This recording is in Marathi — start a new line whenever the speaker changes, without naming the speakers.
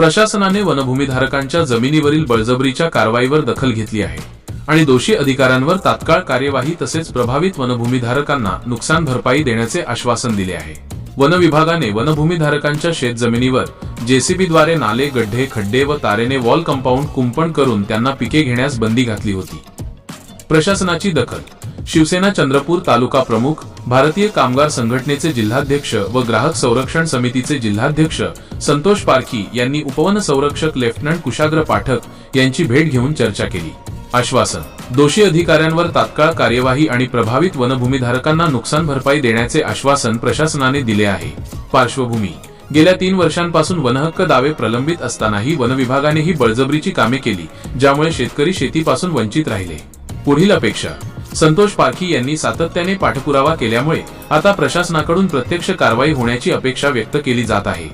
प्रशासनाने वनभूमीधारकांच्या जमिनीवरील बळजबरीच्या कारवाईवर दखल घेतली आहे आणि दोषी अधिकाऱ्यांवर तात्काळ कार्यवाही तसेच प्रभावित वनभूमीधारकांना नुकसान भरपाई देण्याचे आश्वासन दिले आहे. वन विभागाने वनभूमीधारकांच्या शेतजमिनीवर जेसीबीद्वारे नाले गड्डे खड्डे व तारेने वॉल कंपाऊंड कुंपण करून त्यांना पिके घेण्यास बंदी घातली होती. प्रशासनाची दखल शिवसेना चंद्रपूर तालुका प्रमुख भारतीय कामगार संघटनेचे जिल्हाध्यक्ष व ग्राहक संरक्षण समितीचे जिल्हाध्यक्ष संतोष पारखी यांनी उपवन संरक्षक लेफ्टनंट कुशाग्र पाठक यांची भेट घेऊन चर्चा केली. आश्वासन दोषी अधिकाऱ्यांवर तात्काळ कार्यवाही आणि प्रभावित वनभूमीधारकांना नुकसान भरपाई देण्याचे आश्वासन प्रशासनाने दिले आहे. पार्श्वभूमी गेल्या तीन वर्षांपासून वनहक्क दावे प्रलंबित असतानाही वनविभागाने ही बळजबरीची कामे केली ज्यामुळे शेतकरी शेतीपासून वंचित राहिले. पुढील अपेक्षा संतोष पारखी यांनी सातत्याने पाठपुरावा केल्यामुळे आता प्रशासनाकडून प्रत्यक्ष कारवाई होण्याची अपेक्षा व्यक्त केली जात आहे.